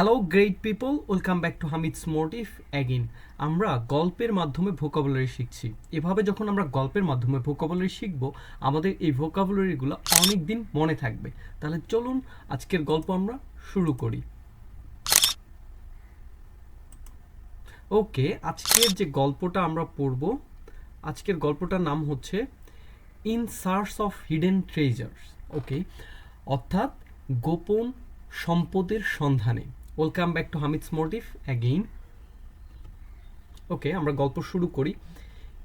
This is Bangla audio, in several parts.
Hello great people welcome back to Hamid's motive again আমরা গল্পের মাধ্যমে ভোকাবুলারি শিখছি। এভাবে যখন আমরা গল্পের মাধ্যমে ভোকাবুলারি শিখব, আমাদের এই ভোকাবুলারিগুলো অনেক দিন মনে থাকবে। তাহলে চলুন আজকের গল্প আমরা শুরু করি। ওকে আজকের যে গল্পটা আমরা পড়ব, আজকের গল্পটার নাম হচ্ছে in search of hidden treasures okay অর্থাৎ গোপন সম্পদের সন্ধানে। Welcome back to Hamid's motive again okay আমরা গল্প শুরু করি।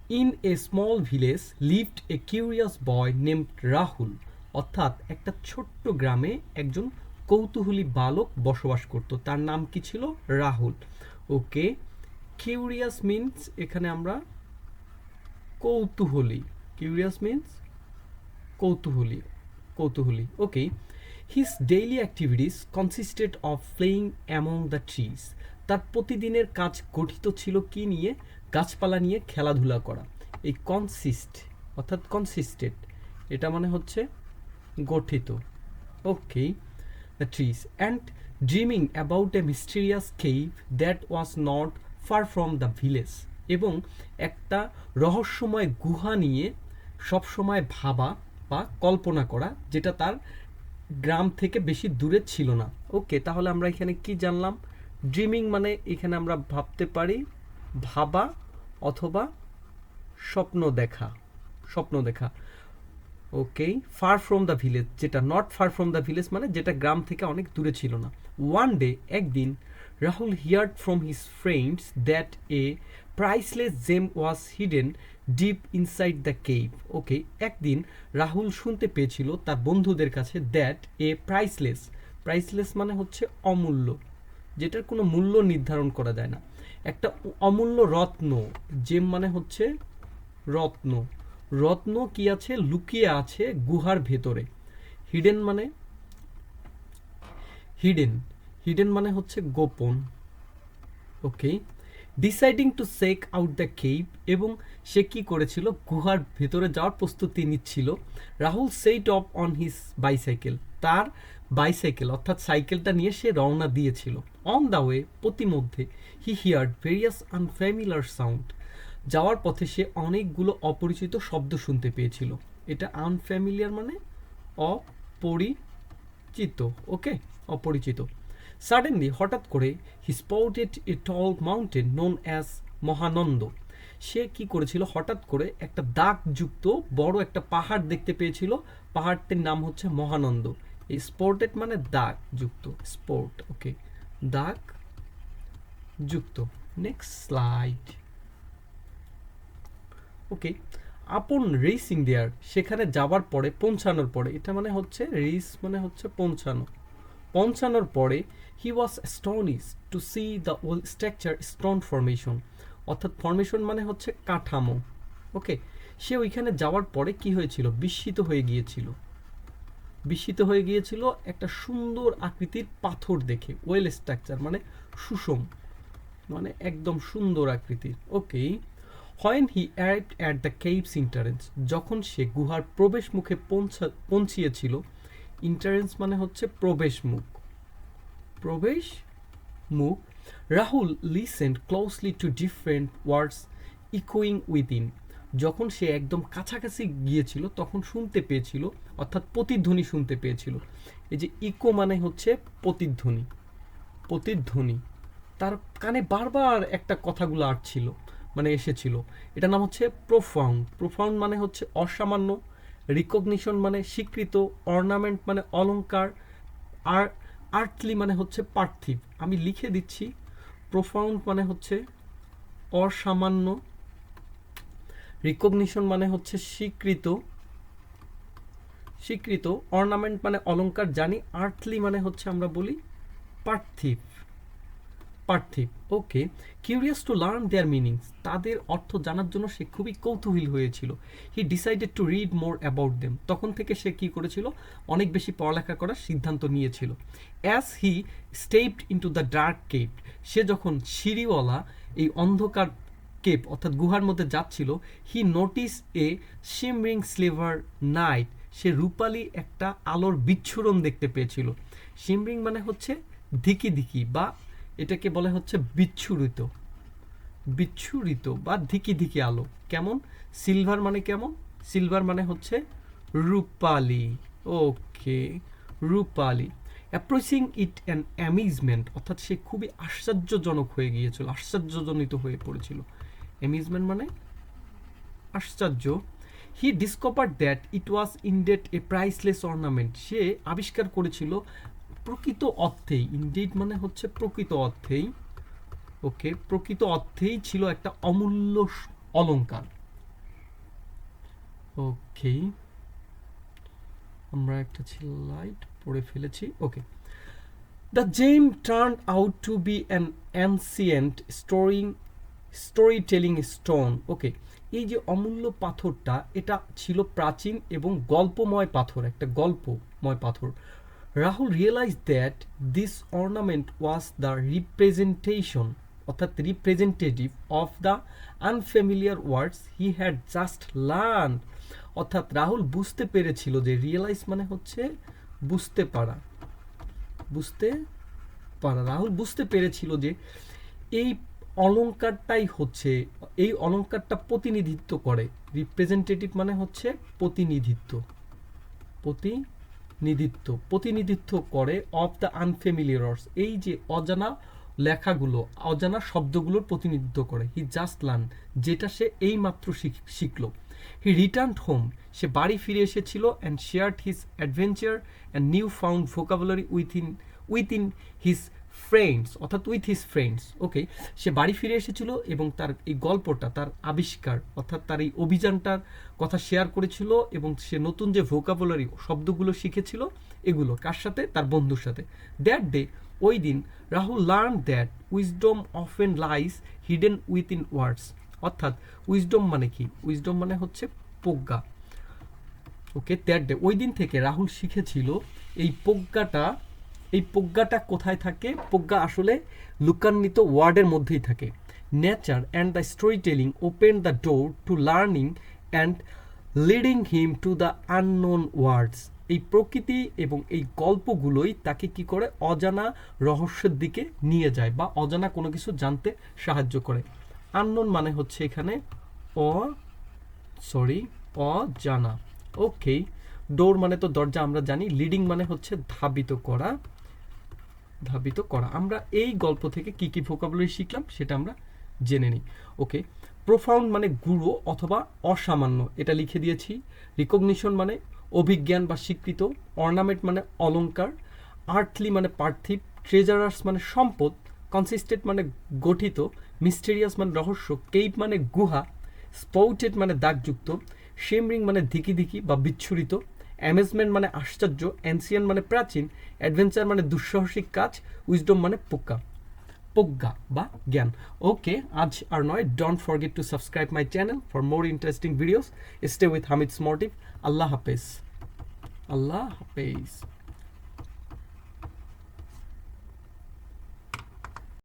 In a small village lived a curious boy named Rahul অর্থাৎ একটা ছোট্ট গ্রামে একজন কৌতূহলী বালক বসবাস করত। তার নাম কি ছিল? রাহুল। ওকে কিউরিয়াস মিনস এখানে আমরা কৌতূহলী। কিউরিয়াস মিনস কৌতূহলী। কৌতূহলী। Okay his daily activities consisted of playing among the trees তার প্রতিদিনের কাজ গঠিত ছিল কি নিয়ে? গাছপালা নিয়ে খেলাধুলা করা। এই কনসিস্ট অর্থাৎ কনসিস্টেড এটা মানে হচ্ছে গঠিত। Okay the trees and dreaming about a mysterious cave that was not far from the village এবং একটা রহস্যময় গুহা নিয়ে সবসময় ভাবা বা কল্পনা করা, যেটা তার গ্রাম থেকে বেশি দূরে ছিল না। ওকে তাহলে আমরা এখানে কি জানলাম? ড্রিমিং মানে এখানে আমরা ভাবতে পারি ভাবা অথবা স্বপ্ন দেখা স্বপ্ন দেখা। Okay far from the village যেটা not far from the village মানে যেটা গ্রাম থেকে অনেক দূরে ছিল না। ওয়ান ডে একদিন Rahul heard from his friends that a priceless gem was hidden deep inside the cave okay একদিন রাহুল শুনতে পেয়েছিল তার বন্ধুদের কাছে দ্যাট এ প্রাইসলেস প্রাইসলেস মানে হচ্ছে অমূল্য, যেটার কোনো মূল্য নির্ধারণ করা যায় না। একটা অমূল্য রত্ন জেম মানে হচ্ছে রত্ন রত্ন কি আছে? লুকিয়ে আছে গুহার ভেতরে। হিডেন মানে? হিডেন হিডেন মানে হচ্ছে গোপন। Okay deciding to seek out the cave এবং সে কি করেছিল? গুহার ভেতরে যাওয়ার প্রস্তুতি নিচ্ছিল। Rahul set off on his bicycle তার বাইসাইকেল অর্থাৎ সাইকেলটা নিয়ে সে রওনা দিয়েছিল। অন দ্য ওয়ে প্রতিমধ্যে he heard various unfamiliar sound যাওয়ার পথে সে অনেকগুলো অপরিচিত শব্দ শুনতে পেয়েছিল। এটা আনফ্যামিলিয়ার মানে অপরিচিত ওকে অপরিচিত। সাডেনলি হঠাৎ করে he spotted a tall mountain known as Mahananda সে কি করেছিল? হঠাৎ করে একটা দাগযুক্ত বড় একটা পাহাড় দেখতে পেয়েছিল। পাহাড়টির নাম হচ্ছে মহানন্দ এই স্পোর্টেড মানে দাগ যুক্ত স্পোর্ট ওকে দাগ যুক্ত নেক্সট স্লাইড ওকে আপন রেসিং দেয়ার সেখানে যাবার পরে, পৌঁছানোর পরে, এটা মানে হচ্ছে রেস মানে হচ্ছে পৌঁছানো। পৌঁছানোর পরে he was astonished to see the whole structure stone formation অর্থাৎ ফরমেশন মানে হচ্ছে কাঠামো। ওকে সে ওইখানে যাওয়ার পরে কি হয়েছিল? বিস্মিত হয়ে গিয়েছিল। বিস্মিত হয়ে গিয়েছিল একটা সুন্দর আকৃতির পাথর দেখে, ওয়েল স্ট্রাকচার মানে সুষম মানে একদম সুন্দর আকৃতির। Okay when he arrived at the cave's entrance যখন সে গুহার প্রবেশ মুখে পৌঁছা, পৌঁছিয়েছিল ইন্টারেন্স মানে হচ্ছে প্রবেশ মুখ। প্রবেশ মুখ। Rahul listened closely to different words ইকোয়িং within যখন সে একদম কাছাকাছি গিয়েছিল, তখন শুনতে পেয়েছিল, অর্থাৎ প্রতিধ্বনি শুনতে পেয়েছিল। এই যে ইকো মানে হচ্ছে প্রতিধ্বনি। প্রতিধ্বনি। তার কানে বারবার একটা কথাগুলো আসছিল মানে এসেছিল। এটার নাম হচ্ছে প্রোফাউন্ড প্রোফাউন্ড মানে হচ্ছে অসামান্য। রিকগনিশন মানে স্বীকৃত অর্নামেন্ট মানে অলঙ্কার আর আর্টলি মানে হচ্ছে পার্থিব। আমি লিখে দিচ্ছি প্রোফাউন্ড মানে হচ্ছে অসামান্য রিকগনিশন মানে হচ্ছে স্বীকৃত স্বীকৃত অর্নামেন্ট মানে অলঙ্কার জানি আর্টলি মানে হচ্ছে আমরা বলি পার্থিব। পার্থিব। Okay curious to learn their meanings তাদের অর্থ জানার জন্য সে খুবই কৌতূহল হয়েছিল। He decided to read more about them তখন থেকে সে কি করেছিল? অনেক বেশি পড়ালেখা করার সিদ্ধান্ত নিয়েছিল। As he stepped into the dark cave সে যখন সিঁড়িওয়ালা, এই অন্ধকার কেপ, অর্থাৎ গুহার মধ্যে যাচ্ছিল he notice a shimmering sliver light সে রূপালি একটা আলোর বিচ্ছুরণ দেখতে পেয়েছিল। শিমরিং মানে হচ্ছে ধিকি ধিকি বা এটাকে বলে হচ্ছে বিচ্ছুরিত। বিচ্ছুরিত বা ধিকি ধিকি আলো। কেমন? সিলভার মানে কেমন? সিলভার মানে হচ্ছে রূপালি। ওকে, রূপালি। অ্যাপ্রোচিং ইট অ্যান অ্যামিজমেন্ট অর্থাৎ সে খুবই আশ্চর্যজনক হয়ে গিয়েছিল, আশ্চর্যজনিত হয়ে পড়েছিল। অ্যামিজমেন্ট মানে আশ্চর্য। He discover that it was indeed a priceless ornament সে আবিষ্কার করেছিল প্রকৃত অর্থেই ইনডেড মানে হচ্ছে প্রকৃত অর্থেই ওকে প্রকৃত অর্থেই ছিল একটা অমূল্য অলংকার ওকে আমরা একটা ছিল লাইট পড়ে ফেলেছি okay the gem turn out to be an ancient storing story telling stone okay এই যে অমূল্য পাথরটা, এটা ছিল প্রাচীন এবং গল্পময় পাথর, একটা গল্পময় পাথর। Rahul realize that this ornament was the representation অর্থাৎ representative of the unfamiliar words he had just learn অর্থাৎ রাহুল বুঝতে পেরেছিল যে রিয়েলাইজ মানে হচ্ছে বুঝতে পারা। বুঝতে পারা। রাহুল বুঝতে পেরেছিল যে এই অলংকারটাই হচ্ছে, এই অলংকারটা প্রতিনিধিত্ব করে। রিপ্রেজেন্টেটিভ মানে হচ্ছে প্রতিনিধিত্ব। প্রতিনিধিত্ব প্রতিনিধিত্ব করে অফ দ্য আনফেমিলিয়ার এই যে অজানা লেখাগুলো, অজানা শব্দগুলোর প্রতিনিধিত্ব করে। হি জাস্ট লার্ন যেটা সে এই মাত্র শিখল। হি রিটার্ন হোম সে বাড়ি ফিরে এসেছিল and shared his adventure and new found vocabulary with in with in his friends অর্থাৎ উইথ হিজ ফ্রেন্ডস ওকে সে বাড়ি ফিরে এসেছিল এবং তার এই গল্পটা, তার আবিষ্কার, অর্থাৎ তার এই অভিযানটার কথা শেয়ার করেছিল এবং সে নতুন যে ভোকাবুলারি শব্দগুলো শিখেছিল, এগুলো কার সাথে? তার বন্ধুর সাথে। দ্যাট ডে ওই দিন Rahul learn that wisdom often lies hidden with in words অর্থাৎ উইজডম মানে কি? উইজডম মানে হচ্ছে প্রজ্ঞা ওকে দ্যাট ডে ওই দিন থেকে রাহুল শিখেছিল এই প্রজ্ঞাটা এই প্রজ্ঞাটা কোথায় থাকে? প্রজ্ঞা আসলে লুকান্বিত ওয়ার্ডের মধ্যেই থাকে। Nature and the story telling open the door to learning and leading him to the unknown words এই প্রকৃতি এবং এই গল্পগুলোই তাকে কি করে? অজানা রহস্যের দিকে নিয়ে যায় বা অজানা কোনো কিছু জানতে সাহায্য করে। আননোন মানে হচ্ছে এখানে অ সরি অজানা। ওকে ডোর মানে তো দরজা আমরা জানি লিডিং মানে হচ্ছে ধাবিত করা। ধাবিত করা। আমরা এই গল্প থেকে কি কি ভোকাবুলারি শিখলাম সেটা আমরা জেনে নিই। ওকে প্রোফাউন্ড মানে গুরু অথবা অসামান্য, এটা লিখে দিয়েছি। রিকগনিশন মানে অভিজ্ঞান বা স্বীকৃত অর্নামেন্ট মানে অলঙ্কার আর্থলি মানে পার্থিব ট্রেজারার্স মানে সম্পদ কনসিস্টেন্ট মানে গঠিত মিস্টেরিয়াস মানে রহস্য কেইপ মানে গুহা স্পৌটেড মানে দাগযুক্ত শেমরিং মানে ধিকি ধিকি বা বিচ্ছুরিত অ্যামেজমেন্ট মানে আশ্চর্য অ্যান্সিয়ান মানে প্রাচীন, অ্যাডভেঞ্চার মানে দুঃসাহসিক কাজ উইজডম মানে পোকা। প্রজ্ঞা বা জ্ঞান। ওকে, আজ আর নয়। Don't forget to subscribe my channel for more interesting videos stay with Hamid motive আল্লাহ হাফেজ। আল্লাহ হাফেজ।